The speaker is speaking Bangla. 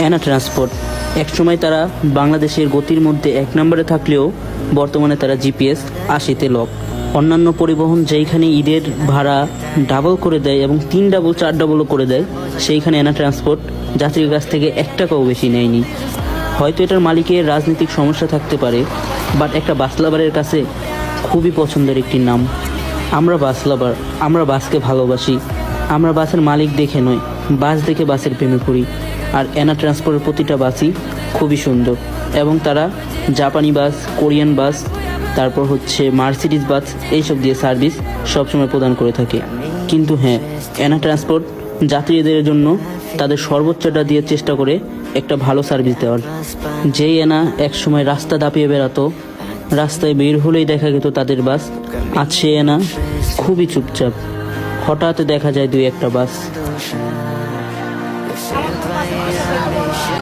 Anna transport. একসময় তারা বাংলাদেশের গতির মধ্যে এক নম্বরে থাকলেও বর্তমানে তারা জিপিএস আশিতে লক অন্যান্য পরিবহন যেইখানে ঈদের ভাড়া ডাবল করে দেয় এবং তিন ডাবল চার ডাবলও করে দেয়, সেইখানে অ্যানা ট্রান্সপোর্ট যাত্রীর কাছ থেকে এক টাকাও বেশি নেয়নি। হয়তো এটার মালিকের রাজনৈতিক সমস্যা থাকতে পারে বাট একটা বাস লাভারের কাছে খুবই পছন্দের একটি নাম। আমরা বাস লাভার আমরা বাসকে ভালোবাসি। আমরা বাসের মালিক দেখে নয়। বাস দেখে বাসের প্রেমে পড়ি। আর অ্যানা ট্রান্সপোর্টের প্রতিটা বাসই খুবই সুন্দর। এবং তারা জাপানি বাস, কোরিয়ান বাস, তারপর হচ্ছে মার্সিডিস বাস, এইসব দিয়ে সার্ভিস সবসময় প্রদান করে থাকে। কিন্তু হ্যাঁ অ্যানা ট্রান্সপোর্ট যাত্রীদের জন্য তাদের সর্বোচ্চটা দিয়ে চেষ্টা করে একটা ভালো সার্ভিস দেওয়ার। যেই এনা একসময় রাস্তা দাপিয়ে বেড়াতো, রাস্তায় বের হলেই দেখা যেত তাদের বাস আছে এনা খুবই চুপচাপ। হঠাৎ দেখা যায় দুই একটা বাস। Salam.